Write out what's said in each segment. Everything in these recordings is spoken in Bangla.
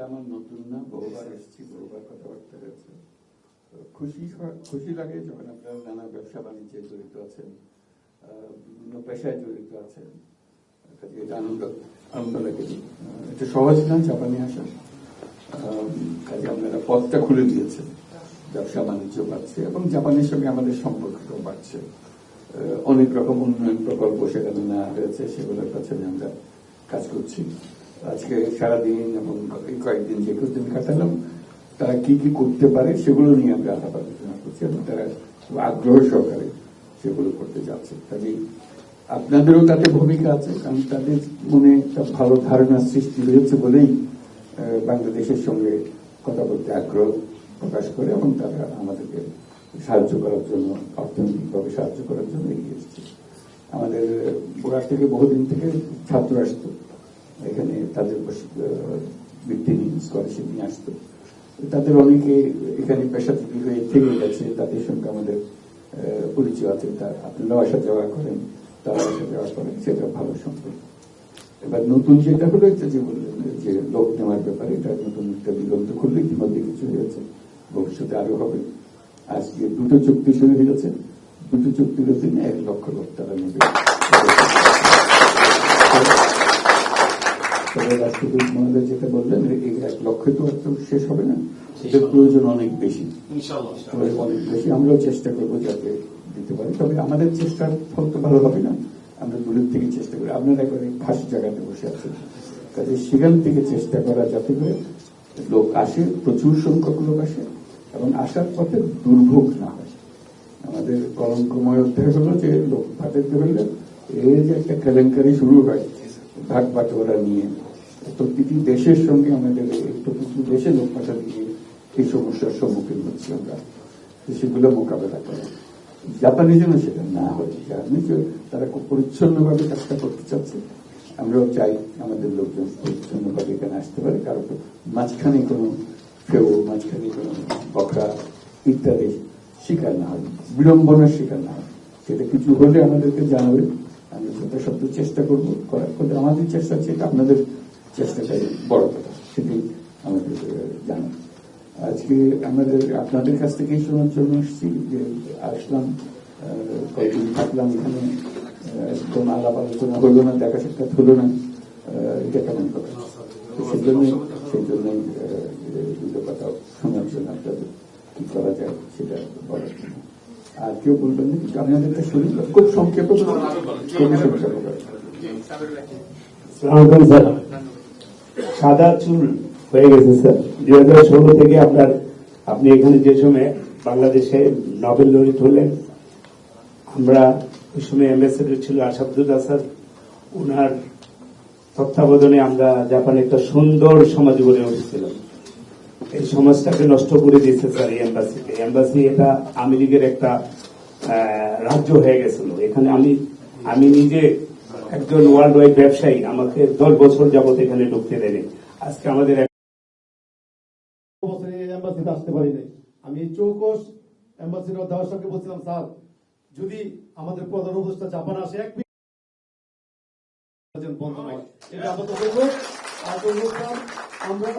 এটা আমার নতুন না বহুবার এসেছি বহুবার কথাবার্তা হয়েছে। খুশি খুশি লাগে যখন আপনারা নানা ব্যবসা বাণিজ্যে জড়িত আছেন বিভিন্ন পেশায় জড়িত আছেন এটা আনন্দ আনন্দ লাগে। এটা সহজ না জাপানে আসা। কাজে আপনারা পথটা খুলে দিয়েছেন। ব্যবসা বাণিজ্য বাড়ছে এবং জাপানের সঙ্গে আমাদের সম্পর্কটাও বাড়ছে। অনেক রকম উন্নয়ন প্রকল্প সেখানে নেওয়া হয়েছে সেগুলোর পেছনে আমরা কাজ করছি। আজকে সারাদিন এবং কয়েকদিন যে দিন কাটালাম, তারা কি কি করতে পারে সেগুলো নিয়ে আমরা আলাপ আলোচনা করছি এবং তারা আগ্রহ সহকারে সেগুলো করতে যাচ্ছে। কাজেই আপনাদেরও তাতে ভূমিকা আছে, কারণ তাদের মনে একটা ভালো ধারণা সৃষ্টি হয়েছে বলেই বাংলাদেশের সঙ্গে কথা বলতে আগ্রহ প্রকাশ করে এবং তারা আমাদেরকে সাহায্য করার জন্য, অর্থনৈতিকভাবে সাহায্য করার জন্য এগিয়ে এসেছে। আমাদের গোড়া থেকে বহুদিন থেকে ছাত্র আসতো। এখানে তাদের বৃত্তি স্কলারশিপ নিয়ে আসতো। তাদের অনেকে এখানে পেশাজীবী হয়ে থেকে গেছে, তাদের সঙ্গে আমাদের পরিচয় আছে। তা আপনারাও আসা যাওয়া করেন, তারা আসা যাওয়া করেন, সেটা ভালো সম্পর্ক। এবার নতুন যেটা হলো যে বললেন, যে লোক নেওয়ার ব্যাপারে, এটা নতুন একটা দিগন্ত খুললে ইতিমধ্যে কিছু হয়েছে ভবিষ্যতে আরও হবে। আজকে দুটো চুক্তি শুরু হয়েছে দুটো চুক্তির অধীনে এক লক্ষ লোক তারা নেবে। তবে রাষ্ট্রদূত মহোদয় যেটা বললেন এই এক লক্ষ্যে তো শেষ হবে না। এটার প্রয়োজন অনেক বেশি। অনেক বেশি। আমরাও চেষ্টা করব যাতে দিতে পারি। তবে আমাদের চেষ্টার ফল তো ভালো হবে না। আমরা দূরের থেকে চেষ্টা করি। আপনারা একবারে খাস জায়গাতে বসে আছেন। কাজে সেখান থেকে চেষ্টা করা যাতে করে লোক আসে প্রচুর সংখ্যক লোক আসে এবং আসার পথে দুর্ভোগ না হয়। আমাদের কলঙ্কময় অধ্যায় হলো যে লোক ভাটের হইলে এই যে একটা কেলেঙ্কারি শুরু হয় ভাগ বাটোয়ারা নিয়ে। প্রতিটি দেশের সঙ্গে আমাদের এই প্রতিটি দেশে লোক পাঠাতে গিয়ে এই সমস্যার সম্মুখীন হচ্ছি আমরা। সেগুলো মোকাবেলা করা। জাপানি যেন সেটা না হয় জানি তারা খুব পরিচ্ছন্নভাবে কাজটা করতে চাচ্ছে। আমরাও চাই আমাদের লোকজন পরিচ্ছন্নভাবে এখানে আসতে পারে কারও তো মাঝখানে কোনো ফেউ, মাঝখানে কোনো বকরা ইত্যাদি শিকার না হয়, বিড়ম্বনার শিকার না হয়। সেটা কিছু হলে আমাদেরকে জানাবে আমরা যথাসাধ্য চেষ্টা করব, করার ফলে আমাদের চেষ্টা হচ্ছে এটা আপনাদের চেষ্টাটাই বড় কথা, সেটাই আমাদের জানা। আজকে আমাদের, আপনাদের কাছ থেকেই শোনার জন্য এসেছি যে আসলাম কয়েকদিন থাকলাম এখানে কোন আলাপ আলোচনা হলো না, দেখা সাক্ষাৎ হলো না এটা কেমন কথা? সেই জন্যই সেই জন্যই দুটো কথা শোনার জন্য আপনাদের কি করা যায় সেটা বলার জন্য। আর কেউ বলবেন না, কিন্তু আপনাদের একটা শরীর খুব সংক্ষেপে সাদা চুল হয়ে গেছে, স্যার। দুই হাজার ষোলো থেকে আপনার, আপনি এখানে যে সময় বাংলাদেশে নোবেল লরিট হলেন, আমরা ওই সময় অ্যাম্বাসেডর ছিল আসাদুল্লাহ স্যার। ওনার তত্ত্বাবধানে আমরা জাপানে একটা সুন্দর সমাজ গড়ে উঠেছিলাম। এই সমাজটাকে নষ্ট করে দিয়েছে স্যার এই এম্বাসিতে এম্বাসি এটা লীগের একটা রাজ্য হয়ে গেছিল। এখানে আমি আমি নিজে একজন ওয়ার্ল্ড ওয়াইড ব্যবসায়ী, আমাকে দশ বছর যাবত এখানে ঢুকতে দেয়নি। আজকে আমাদের এম্বাসিতে আসতে আমি এম্বাসির বলছিলাম, স্যার, যদি আমাদের প্রধান জাপান আসে, এক এটা আপনার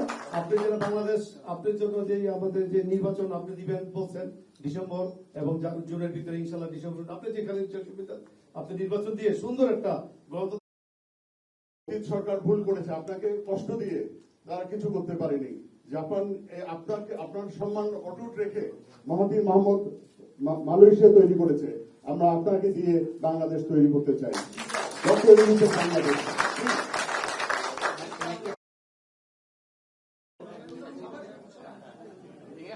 আপনাকে কষ্ট দিয়ে তারা কিছু করতে পারেনি। জাপান আপনাকে আপনার সম্মান অটুট রেখে মহাদির মোহাম্মদ মা- মালয়েশিয়া তৈরি করেছে। আমরা আপনাকে দিয়ে বাংলাদেশ তৈরি করতে চাই। বাংলাদেশ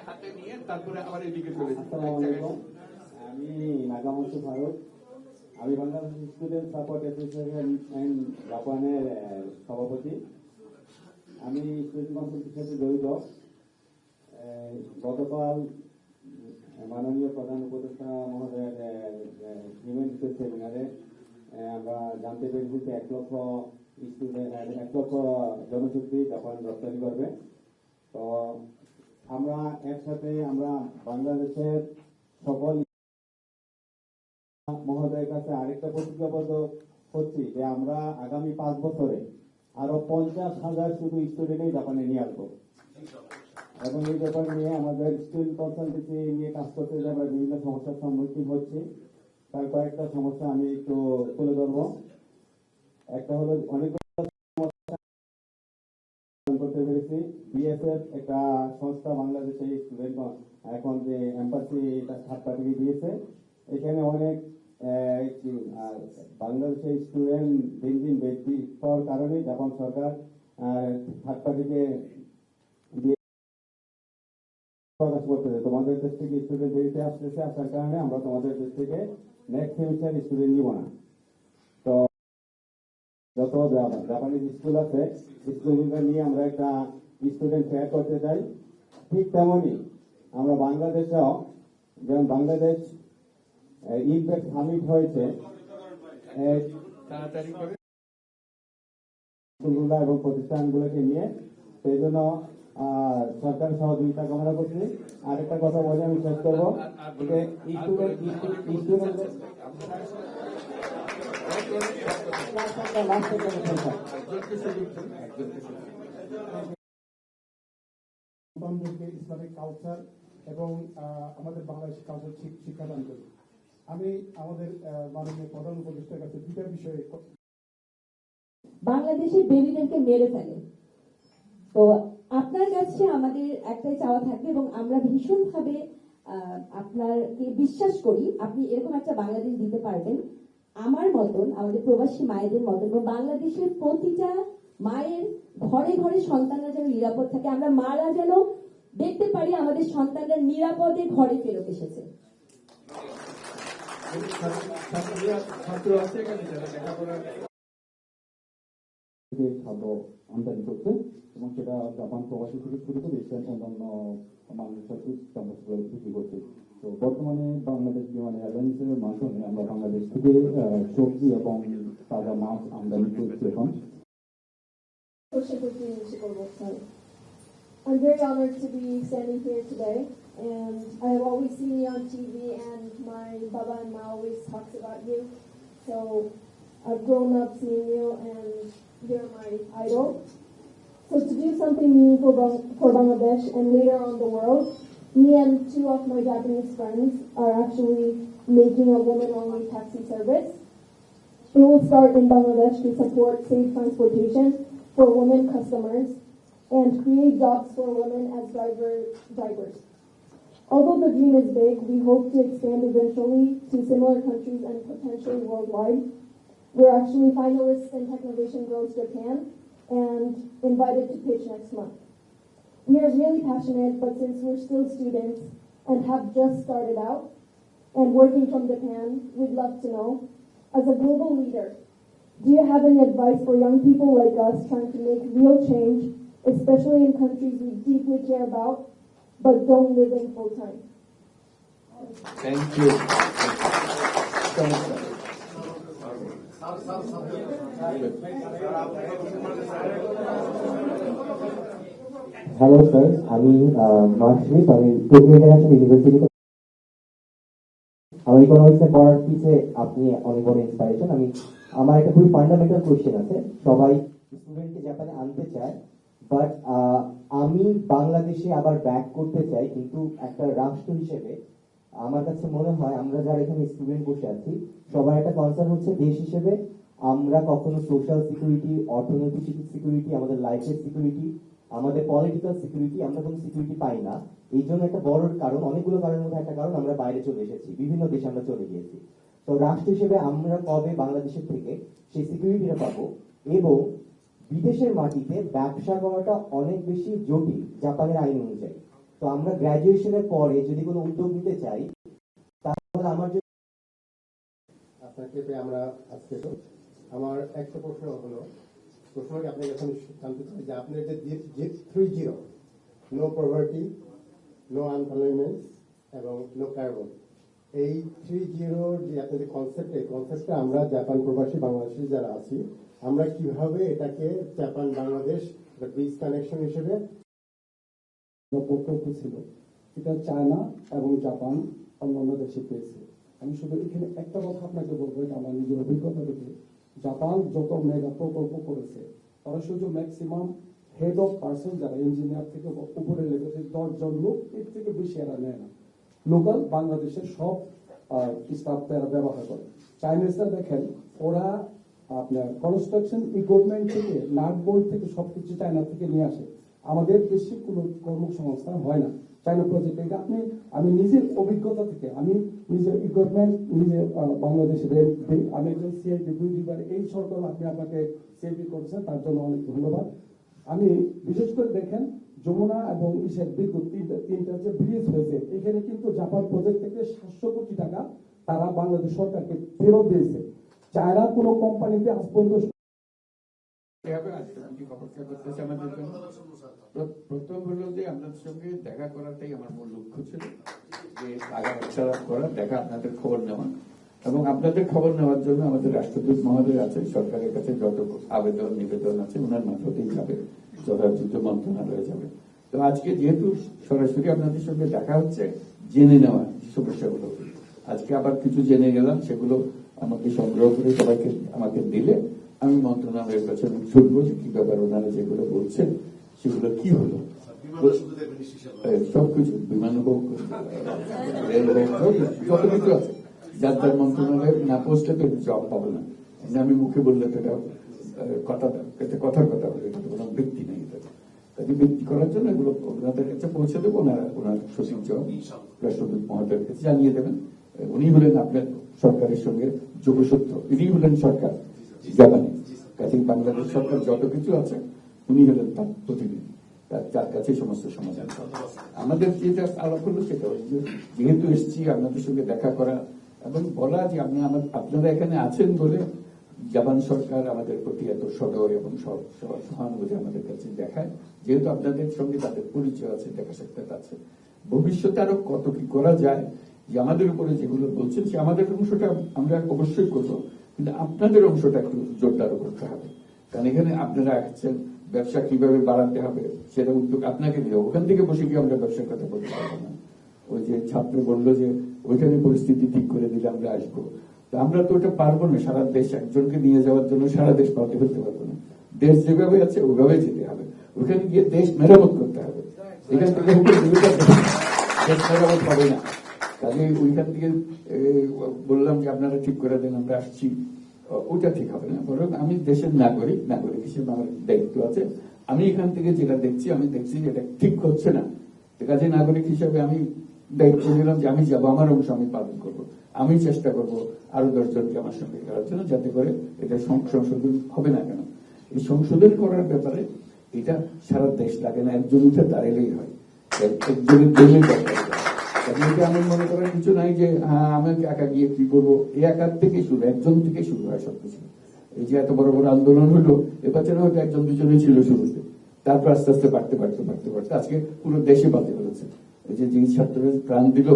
হাতে নিয়ে তারপরে আমি নাগামন্ত ভারত আমি স্টুডেন্ট সাপোর্ট অ্যাসোসিয়েশন জাপানের সভাপতি। আমি স্টুডেন্ট জড়িত। গতকাল মাননীয় প্রধান উপদেষ্টা মহোদয়ের নিমন্ত্রিত সেমিনারে আমরা জানতে পেরেছি যে এক লক্ষ স্টুডেন্ট এক লক্ষ জনশক্তি জাপান রপ্তানি করবে। তো আমরা একসাথে আমরা বাংলাদেশের সকল মহোদয়ের কাছে আরেকটা প্রতিজ্ঞাবদ্ধ হচ্ছি যে আমরা আগামী পাঁচ বছরে আরও পঞ্চাশ হাজার শুধু স্টুডেন্টই জাপানে নিয়ে আসব। এবং এই ব্যাপার নিয়ে আমাদের স্টুডেন্ট কনসালটেন্সি নিয়ে কাজ করতে গিয়ে আমরা বিভিন্ন সমস্যার সম্মুখীন হচ্ছি। তার কয়েকটা সমস্যা আমি একটু তুলে ধরবো। একটা হলো অনেক বিএসএফ একটা সংস্থা বাংলাদেশে স্টুডেন্ট এখন যে এম্বাসি পার্টি দিয়েছে। এখানে অনেক বাংলাদেশের স্টুডেন্ট দিন দিন বৃদ্ধি পাওয়ার কারণে জাপান সরকার থার্ড পার্টিকে প্রকাশ তোমাদের দেশ থেকে স্টুডেন্ট বেরিয়ে আসতেছে, আসার কারণে আমরা তোমাদের দেশ থেকে নেক্সট সেমিস্টার স্টুডেন্ট নিব না। তো যত জাপানিজ স্কুল আছে স্কুলগুলো নিয়ে আমরা একটা স্টুডেন্ট শেয়ার করতে চাই ঠিক তেমনি আমরা বাংলাদেশেও যেমন বাংলাদেশ ইম্প্যাক্ট সামিট হয়েছে স্কুলগুলো এবং প্রতিষ্ঠানগুলোকে নিয়ে সেই জন্য আহ, সরকারের সহযোগিতা কামনা করছি আরেকটা কথা বলে আমি শেষ করব স্টুডেন্ট সন্তানদেরকে ইসলামিক কালচার এবং আমাদের বাংলাদেশ কালচার শিক্ষাদান করি আমি আমাদের মাননীয় প্রধান উপদেষ্টার কাছে দুইটা বিষয়ে বাংলাদেশে বেবিদেরকে মেরে ফেলে। তো আপনার কাছে আমাদের একটাই চাওয়া থাকবে এবং আমরা ভীষণভাবে আহ, আপনাকে বিশ্বাস করি আপনি এরকম একটা বাংলাদেশ দিতে পারবেন। আমার মতন আমাদের প্রবাসী মায়েদের মতন এবং বাংলাদেশের প্রতিটা মায়ের ঘরে ঘরে সন্তানরা যেন নিরাপদ থাকে। আমরা মারা যেন দেখতে পারি আমাদের সন্তানরা নিরাপদে ঘরে ফেরত এসেছে। খাদ্য আমদানি করছে এবং সেটা জাপান প্রবাসী থেকে শুরু করে এশিয়ান অন্যান্য বিক্রি করছে। তো বর্তমানে বাংলাদেশ বিমান এয়ারলাইন্সের মাধ্যমে আমরা বাংলাদেশ থেকে সবজি এবং তাজা মাছ আমদানি করছি এখন। I'm very honored to be standing here today, and I have always seen you on TV, and my Baba and Ma always talks about you. So I've grown up seeing you, and you're my idol. So to do something meaningful for Bangladesh and later on the world, me and two of my Japanese friends are actually making a woman-only taxi service. It will start in Bangladesh to support safe transportation for women customers and create jobs for women as driver drivers. Although the dream is big, we hope to expand eventually to similar countries and potentially worldwide. We're actually finalists in Technovation Girls Japan and invited to pitch next month. We are really passionate, but since we're still students and have just started out and working from Japan, we'd love to know, as a global leader, do you have any advice for young people like us trying to make real change, especially in countries we deeply care about, but don't live in full time? Thank you hello sir আমি মার্কশিপ আমি টোকিও ইন্টারন্যাশনাল ইউনিভার্সিটিতে আমি ইকোনমিক্সে আপনি অনেক বড় ইন্সপাইরেশন আমি, আমার একটা খুবই ফান্ডামেন্টাল কোয়েশ্চেন আছে। সবাই স্টুডেন্টকে জাপানে আনতে চায় বাট আমি বাংলাদেশে আবার ব্যাক করতে চাই, কিন্তু একটা রাষ্ট্র হিসেবে আমার কাছে মনে হয় আমরা যারা এখানে স্টুডেন্ট বসে আছি, সবার একটা কনসার্ন হচ্ছে দেশ হিসেবে আমরা কখনো সোশ্যাল সিকিউরিটি অর্থনৈতিক সিকিউরিটি আমাদের লাইফের সিকিউরিটি আমাদের পলিটিক্যাল সিকিউরিটি আমরা কোনো সিকিউরিটি পাই না। এই জন্য একটা বড় কারণ, অনেকগুলো কারণের মধ্যে একটা কারণ, আমরা বাইরে চলে এসেছি। বিভিন্ন দেশে আমরা চলে গিয়েছি। তো রাষ্ট্র হিসেবে আমরা কবে বাংলাদেশের থেকে সেই সিকিউরিটিটা পাবো? এবং বিদেশের মাটিতে ব্যবসা করাটা অনেক বেশি জটিল, জাপানের আইন অনুযায়ী। তো আমরা গ্রাজুয়েশনের পরে যদি কোনো উদ্যোগ নিতে চাই, তাহলে আমার জন্য আপনাকে আমরা আজকে আমার একটা প্রশ্ন হলো প্রশ্নটি আপনাকে এখন জানতে চাই যে আপনার যে three zero no poverty no unemployment এবং নো কার্বন এই থ্রি জিরোর যে আপনাদের কনসেপ্ট এই কনসেপ্টটা আমরা জাপান প্রবাসী বাংলাদেশি যারা আছি, আমরা কীভাবে এটাকে জাপান, বাংলাদেশ ব্রিজ কানেকশন হিসেবে প্রকল্প ছিল, এটা চায়না এবং জাপান অন্যান্য দেশে পেয়েছে। আমি শুধু এখানে একটা কথা আপনাকে বলব, এটা আমার নিজের অভিজ্ঞতা থেকে। জাপান যত মেগা প্রকল্প করেছে ওরা শুধু ম্যাক্সিমাম হেড অফ পার্সন যারা ইঞ্জিনিয়ার থেকে উপরে লেভেলে দশজন লোক, এর থেকে বেশি এরা নেয় না। লোকাল বাংলাদেশের সব স্টাফ এরা ব্যবহার করে। চাইনিজরা দেখেন, ওরা আপনার কনস্ট্রাকশন ইকুইপমেন্ট থেকে নাট বোল্ট থেকে সবকিছু চায়না থেকে নিয়ে আসে। আমাদের দেশে কোনো কর্মসংস্থান হয় না। চাইনা প্রজেক্ট এটা আপনি, আমি নিজের অভিজ্ঞতা থেকে, আমি নিজের ইকুইপমেন্ট নিজে বাংলাদেশে রেট আমি একজন সিআইপি দুই দুইবার এই সরকার আপনি আপনাকে সিআইপি করেছেন, তার জন্য অনেক ধন্যবাদ। আমি, বিশেষ করে দেখেন, যমুনা এবং ইসের বিদ্যুৎ তিনটা তিনটা যে ব্রিজ হয়েছে, এখানে কিন্তু জাপান প্রজেক্ট থেকে সাতশো কোটি টাকা তারা বাংলাদেশ সরকারকে ফেরত দিয়েছে। চায়না কোনো কোম্পানিতে আজ পর্যন্ত প্রথম হলো যে আপনাদের সঙ্গে দেখা করাটাই আমার মূল লক্ষ্য ছিল, যে আলাপ করা, দেখা আপনাদের খবর নেওয়া। এবং আপনাদের খবর নেওয়ার জন্য আমাদের রাষ্ট্রদূত মহোদয় আছে, সরকারের কাছে যত আবেদন, নিবেদন আছে, ওনার মারফতেই যাবে যথাযথ মন্ত্রণালয়ে যাবে। তো আজকে যেহেতু সরাসরি আপনাদের সঙ্গে দেখা হচ্ছে, জেনে নেওয়া সমস্যাগুলো আজকে আবার কিছু জেনে গেলাম, সেগুলো আমাকে সংগ্রহ করে সবাইকে আমাকে দিলে আমি মন্ত্রণালয়ের কাছে আমি শুনব যে কি ব্যাপার ওনারা যেগুলো বলছেন সেগুলো কি হলো? সবকিছু বিমান হোক রেল হোক যত কিছু আছে। যার যার মন্ত্রণালয়ে না পৌঁছলে তো জব পাবো না। আমি মুখে বললে তো এটা কথা এটা কথার কথা বলে এটা কোনো বৃত্তি নেই তাকে বৃত্তি করার জন্য এগুলো ওনাদের কাছে পৌঁছে দেবো ওনারা ওনার সচিব রাষ্ট্রদূত মহোদয়ের কাছে জানিয়ে দেবেন। উনি হলেন আপনার সরকারের সঙ্গে যোগসূত্র ইনি হলেন সরকার। কাজে বাংলাদেশ সরকার যত কিছু আছে, উনি হলেন তার প্রতিনিধি। তার- কাছে সমস্ত সমাধান। আমাদের যেটা আলাপ হলো সেটা হচ্ছে যে, যেহেতু এসছি, আপনাদের সঙ্গে দেখা করা এবং বলা যে আপনি আমার- আপনারা এখানে আছেন বলে জাপান সরকার আমাদের প্রতি এত সদর এবং সহ- সহ- সহানুভূতি আমাদের কাছে দেখায়। যেহেতু আপনাদের সঙ্গে তাদের পরিচয় আছে, দেখা সাক্ষাৎ আছে, ভবিষ্যতে আরও কত কি করা যায়, যে আমাদের উপরে যেগুলো বলছেন, সে আমাদের অংশটা আমরা অবশ্যই করব। কিন্তু আপনাদের অংশটা একটু জোরদার করতে হবে। কারণ এখানে আপনারা আছেন ব্যবসা কীভাবে বাড়াতে হবে সেটা উদ্যোগ আপনাকে নিয়ে ওখান থেকে বসে গিয়ে আমরা ব্যবসার কথা বলতে পারব না। ওই যে ছাত্র বলল যে ওইখানে পরিস্থিতি ঠিক করে দিলে আমরা আসব। তো আমরা তো ওটা পারব না। সারা দেশ একজনকে নিয়ে যাওয়ার জন্য সারা দেশ পাল্টে ফেলতে পারব না। দেশ যেভাবে আছে ওইভাবে যেতে হবে। ওইখানে গিয়ে দেশ মেরামত করতে হবে। এখান থেকে মেরামত হবে না। কাজে ওইখান থেকে বললাম যে আপনারা ঠিক করে দেন, আমরা আসছি। ওটা ঠিক হবে না, বরং আমি দেশের নাগরিক নাগরিক হিসেবে আমার দায়িত্ব আছে। আমি এখান থেকে যেটা দেখছি, আমি দেখছি যে এটা ঠিক হচ্ছে না। কাজে নাগরিক হিসেবে আমি দায়িত্ব নিলাম যে আমি যাব, আমার অংশ আমি পালন করব। আমি চেষ্টা করব আরও দশজনকে আমার সঙ্গে করার জন্য, যাতে করে এটা সংশোধন হবে না কেন। এই সংশোধন করার ব্যাপারে এটা সারা দেশ লাগে না, একজন উঠে দাঁড়ালেই হয়। একজনের জন্যই দরকার। এটা আমি মনে করার কিছু নাই যে হ্যাঁ আমি একা গিয়ে কি করব? এই একার থেকে শুরু, একজন থেকে শুরু হয় সবকিছু। এই যে এত বড় বড় আন্দোলন হলো, এ পেছনে হয়তো একজন দুজনেই ছিল শুরুতে। তারপর আস্তে আস্তে বাড়তে বাড়তে বাড়তে বাড়তে, আজকে পুরো দেশে বাড়তে হয়েছে। এই যে যে ছাত্ররা প্রাণ দিল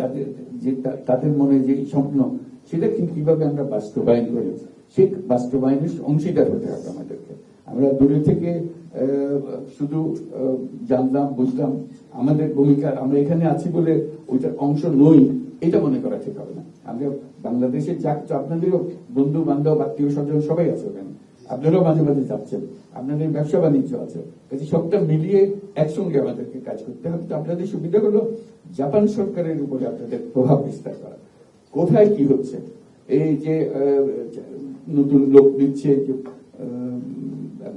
তাদের, যে তাদের মনে যে স্বপ্ন, সেটা কীভাবে আমরা বাস্তবায়ন করি? সে বাস্তবায়নের অংশীদার হতে হবে আমাদেরকে। আমরা দূরে থেকে শুধু জানলাম, বুঝলাম আমাদের ভূমিকা আমরা এখানে আছি বলে ওইটার অংশ নই, এটা মনে করা ঠিক হবে না। আমরা বাংলাদেশে যা আপনাদেরও বন্ধু বান্ধব, আত্মীয় স্বজন সবাই আছে ওখানে। আপনারাও মাঝে মাঝে যাচ্ছেন, আপনাদের ব্যবসা বাণিজ্য আছে। কাজে সবটা মিলিয়ে একসঙ্গে আমাদেরকে কাজ করতে হবে। তো আপনাদের সুবিধা হলো জাপান সরকারের উপরে আপনাদের প্রভাব বিস্তার করা। কোথায় কি হচ্ছে? এই যে নতুন লোক দিচ্ছে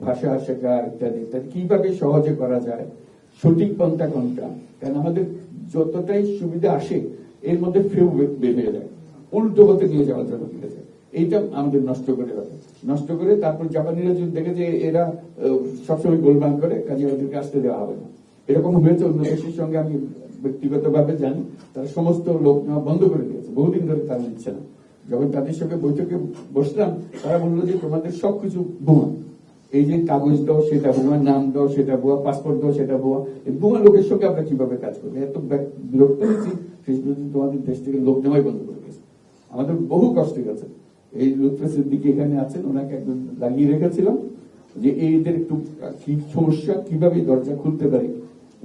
ভাষা শেখা, ইত্যাদি ইত্যাদি, কীভাবে সহজে করা যায়? সঠিক পন্থা কোনটা? কারণ আমাদের যতটাই সুবিধা আসে, এর মধ্যে ফেউ হয়ে যায়। উল্টো পথে নিয়ে যাওয়ার জন্য ফিরেছে এইটা আমাদের নষ্ট করে নষ্ট করে তারপর জাপানিরা যদি দেখে যে এরা সবসময় গোলমাল করে, কাজে ওদেরকে আসতে দেওয়া হবে না। এরকম হয়েছে, অন্য দেশের সঙ্গে আমি ব্যক্তিগতভাবে জানি। তারা সমস্ত লোক নেওয়া বন্ধ করে দিয়েছে। বহুদিন ধরে তারা নিচ্ছে না। যখন তাদের সঙ্গে বৈঠকে বসলাম, তারা বলল যে তোমাদের সবকিছু বোমা। এই যে কাগজ দাও, সেটা বোমা, নাম দাও, সেটা বোয়া পাসপোর্ট দাও, সেটা বোয়া এই বোমা লোকের সঙ্গে আমরা কীভাবে কাজ করব? এত বিরক্ত হয়েছি পর্যন্ত তোমাদের দেশ থেকে লোক নেওয়াই বন্ধ করে দিয়েছে। আমাদের বহু কষ্ট গেছে। এই লুৎফে সিদ্দিকি এখানে আছেন, ওনাকে একদম লাগিয়ে রেখেছিলাম যে এইদের একটু কি সমস্যা, কীভাবে দরজা খুলতে পারে?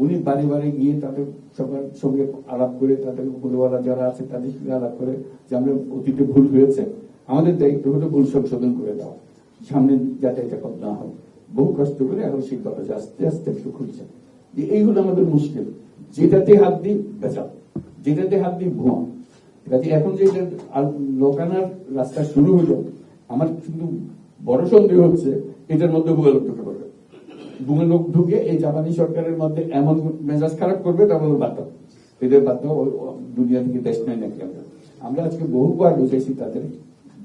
উনি বাড়ি বাড়ি গিয়ে তাদের সবার সঙ্গে আলাপ করে, তাদের উপরওয়ালা যারা আছে তাদের সঙ্গে আলাপ করে যে আমরা অতীতে ভুল হয়েছে। আমাদের দায়িত্ব হলো ভুল সংশোধন করে দেওয়া। সামনে যাতে এটা কম না হয়। বহু কষ্ট করে এখন সেই দরজা আস্তে আস্তে একটু খুলছে। যে এইগুলো আমাদের মুশকিল। যেটাতে হাত দিই বেচা যেটাতে হাত দিই, ভুয়া। কাজে এখন যে লোকানার রাস্তা শুরু হলো, আমার কিন্তু বড় সন্দেহ হচ্ছে, এটার মধ্যে ভুয়া লোক ঢুকে পড়বে। ভুয়া লোক ঢুকে এই জাপানি সরকারের মধ্যে এমন মেজাজ খারাপ করবে তারপর বাদ দাও। এদের ও দুনিয়া থেকে দেশ নেয় নাকি আমরা? আমরা আজকে বহুবার বুঝেছি তাদের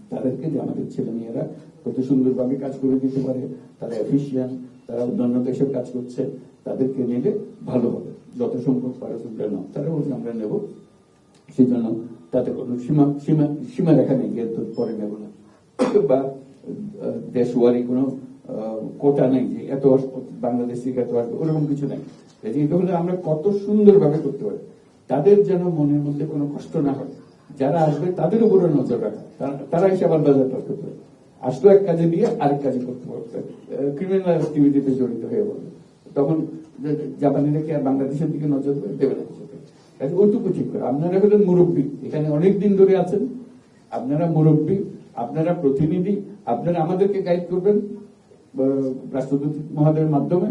তাদেরকে যে আমাদের ছেলে মেয়েরা কত সুন্দরভাবে কাজ করে দিতে পারে, তারা এফিসিয়েন্ট তারা অন্যান্য দেশে কাজ করছে, তাদেরকে নিলে ভালো হবে। যত সংখ্যক পারে নাও। তারা বলছে আমরা নেব। সেই জন্য তাতে কোনো সীমা সীমা সীমা রেখা নেই যে পরে নেব না। বা দেশওয়ারি কোনো কোটা নেই যে এত বাংলাদেশ থেকে এত আসবে, ওরকম কিছু নেই। হলে আমরা কত সুন্দরভাবে করতে পারি। তাদের যেন মনের মধ্যে কোনো কষ্ট না হয়। যারা আসবে তাদের উপরে নজর রাখা। তারা- আবার বাজার করতে পারে। আসলো এক কাজে দিয়ে আরেক কাজে করতে পারবে ক্রিমিনাল অ্যাক্টিভিটিতে জড়িত হয়ে বলবে তখন জাপানিরা কি আর বাংলাদেশের দিকে নজর দেবে? না। কাজে ওইটুকু ঠিক করে। আপনারা হলেন মুরব্বী। এখানে অনেক দিন ধরে আছেন। আপনারা মুরব্বী, আপনারা প্রতিনিধি, আপনারা আমাদেরকে গাইড করবেন রাষ্ট্রদূত মহোদয়ের মাধ্যমে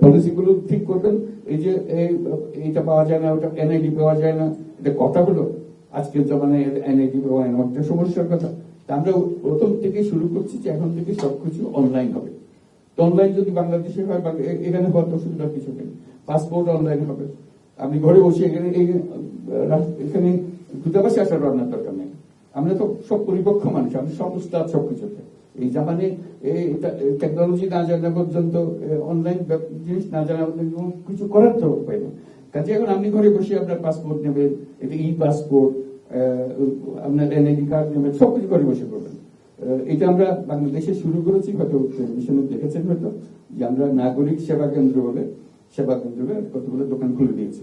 পলিসিগুলো ঠিক করবেন। এই যে, এই- এইটা পাওয়া যায় না, ওটা এনআইডি পাওয়া যায় না, এটা কথা হলো আজকের জমানায় এনআইডি পাওয়া যায় না। সমস্যার কথা। আমরা প্রথম থেকে শুরু করছি যে এখন থেকে সবকিছু অনলাইন হবে। তো অনলাইন যদি বাংলাদেশে হয়, বা এখানে হওয়ার তো সুবিধার কিছু নেই। পাসপোর্ট অনলাইন হবে। আপনি ঘরে বসে এখানে এখানে দূতাবাসে আসার রান্নার দরকার নেই। আমরা তো সব পরিপক্ষ মানুষ আমি সব উস্তাদ সব কিছুতে এই এই টেকনোলজি না জানা পর্যন্ত অনলাইন জিনিস না জানা কিছু করার তো উপায় নেই। কাজে এখন আপনি ঘরে বসে আপনার পাসপোর্ট নেবেন এটা ই পাসপোর্ট আপনার এনআইডি কার্ড নেবেন সবকিছু ঘরে বসে করবেন। এটা আমরা বাংলাদেশে শুরু করেছি, হয়তো টেলিভিশনে দেখেছেন হয়তো, যে আমরা নাগরিক সেবা কেন্দ্র বলে, সেবা কেন্দ্র কতগুলো দোকান খুলে দিয়েছি।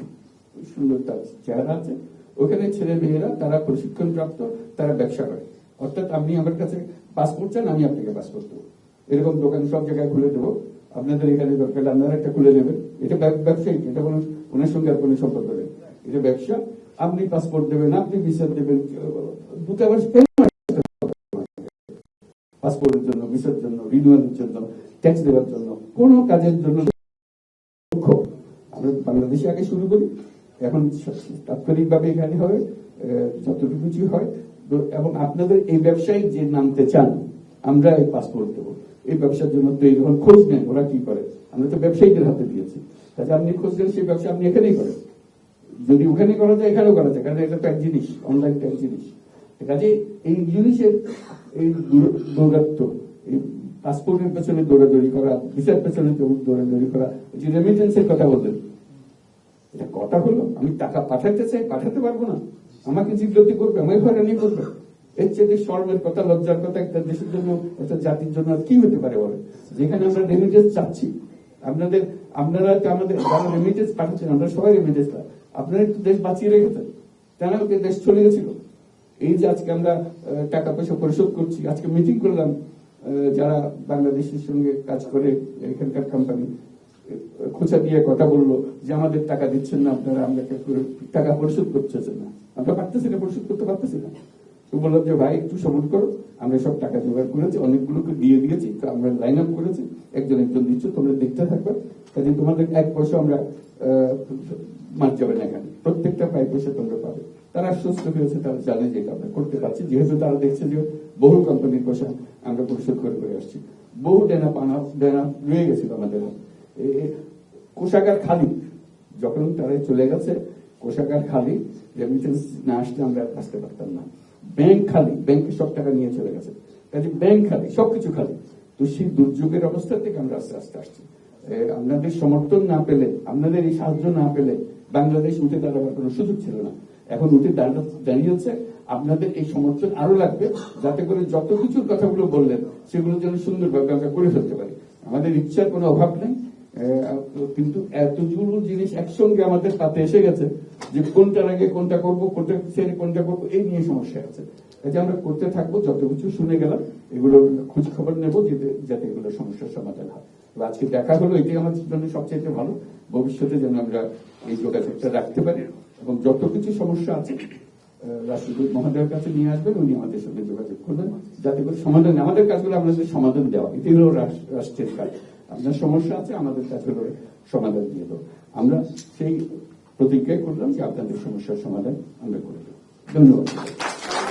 সুন্দর তার চেহারা আছে। ওখানে ছেলে মেয়েরা, তারা প্রশিক্ষণ প্রাপ্ত তারা ব্যবসা করে। অর্থাৎ আপনি আমার কাছে পাসপোর্ট চান, আমি আপনাকে পাসপোর্ট দেবো। এরকম দোকান সব জায়গায় খুলে দেবো। আপনাদের এখানে দরকার আপনারা একটা খুলে নেবেন। এটা ব্যব- ব্যবসায়িক, এটা কোনো ওনার সঙ্গে আর কোনো সম্পর্ক নেই। এটা ব্যবসা আপনি পাসপোর্ট দেবেন আপনি ভিসা দেবেন দূতাবাস পাসপোর্টের জন্য ভিসার জন্য রিনিউয়ালের জন্য ট্যাক্স দেওয়ার জন্য কাজের জন্য আমরা বাংলাদেশে আগে শুরু করি এখন তাৎক্ষণিকভাবে এখানে আহ, যতটুকু হয়। এবং আপনাদের এই ব্যবসায়ী যে নামতে চান আমরা এই পাসপোর্ট দেবো। এই ব্যবসার জন্য এই যখন খোঁজ নেন ওরা কি করে? আমরা তো ব্যবসায়ীদের হাতে দিয়েছি। কাজে আপনি খোঁজ নেন সেই ব্যবসা আপনি এখানেই করেন। যদি ওখানে করা যায়, এখানেও করা যায়, কারণ এটা তো এক জিনিস অনলাইন এক জিনিস। কাজে এই জিনিসের এই দৌরাত্ম এই পাসপোর্টের পেছনে দৌড়াদৌড়ি করা, ভিসার পেছনে দৌড়াদৌড়ি করা যে রেমিটেন্সের কথা বললেন, এটা কথা হলো? আমি টাকা পাঠাতে চাই, পাঠাতে পারব না। আমাকে জিজ্ঞাসা করবে, আমায় হয়রানি করবে। এর চেয়ে শর্মের কথা, লজ্জার কথা, একটা দেশের জন্য, একটা জাতির জন্য কি হতে পারে বলে যেখানে আমরা রেমিটেন্স চাচ্ছি। আপনাদের, আপনারা আমাদের যারা রেমিটেন্স পাঠাচ্ছেন, আমরা সবাই রেমিটেন্স আপনারা একটু দেশ বাঁচিয়ে রেখেছেন। ওকে দেশ চলে গেছিল? এই যে আজকে আমরা টাকা পয়সা পরিশোধ করছি, আজকে মিটিং করলাম যারা বাংলাদেশের সঙ্গে কাজ করে এখানকার কোম্পানি খোঁচা দিয়ে কথা বলল যে আমাদের টাকা দিচ্ছেন না আপনারা, আমরা টাকা পরিশোধ করতেছেন না? আমরা পারতেছি না, পরিশোধ করতে পারতেছি না। তো বললাম যে, ভাই, একটু সময় করো, আমরা সব টাকা জোগাড় করেছি, অনেকগুলোকে দিয়ে দিয়েছি, তো আমরা লাইন আপ করেছি, একজন একজন দিচ্ছ, তোমরা দেখতে থাকবে। কাজে তোমাদের এক পয়সা আমরা মার যাবে না এখানে প্রত্যেকটা পাই পয়সা তোমরা পাবে। তারা আশ্বস্ত হয়েছে, তারা জানে যে আমরা করতে পারছি। যেহেতু তারা দেখছে যে বহু কোম্পানির পয়সা আমরা পরিশোধ করে করে আসছি। বহু ডেনা পানা ডেনা রয়ে গেছিল আমাদের কোষাগার খালি। যখন তারা চলে গেছে কোষাগার খালি রেমিটেন্স না আসলে আমরা আসতে পারতাম না। ব্যাংক খালি ব্যাংকে সব টাকা নিয়ে চলে গেছে। কাজে ব্যাংক খালি, সবকিছু খালি। তো সেই দুর্যোগের অবস্থা থেকে আমরা আস্তে আস্তে আসছি। আপনাদের সমর্থন না পেলে, আপনাদের এই সাহায্য না পেলে বাংলাদেশ উঠে দাঁড়াবার কোনো সুযোগ ছিল না। এখন উঠে দাঁড়িয়েছে। আপনাদের এই সমর্থন আরও লাগবে, যাতে করে যত কিছুর কথাগুলো বললেন, সেগুলো যেন সুন্দরভাবে আমরা করে ফেলতে পারি। আমাদের ইচ্ছার কোনো অভাব নেই। কিন্তু এতগুলো জিনিস একসঙ্গে আমাদের পাতে এসে গেছে যে কোনটার আগে কোনটা করব, কোনটা ছেড়ে কোনটা করব, এই নিয়ে সমস্যা আছে। কাজে আমরা করতে থাকব, যত কিছু শুনে গেলাম, এগুলো খোঁজ খবর নেব, যাতে যাতে এগুলো সমস্যার সমাধান হয়। আজকে দেখা হলো, এটাই আমার জন্য সবচেয়ে ভালো। ভবিষ্যতে যেন আমরা এই যোগাযোগটা রাখতে পারি এবং যত কিছু সমস্যা আছে রাষ্ট্রদূত মহোদয়ের কাছে নিয়ে আসবেন, উনি আমাদের সঙ্গে যোগাযোগ করবেন, যাতে করে সমাধান আমাদের কাজগুলো আপনাদের সমাধান দেওয়া, এটি হলো রাষ্ট্রের কাজ। আপনার সমস্যা আছে, আমাদের কাজ হলো সমাধান দিয়ে দেবো। আমরা সেই প্রতিজ্ঞায় করলাম যে আপনাদের সমস্যার সমাধান আমরা করে দেবো। ধন্যবাদ।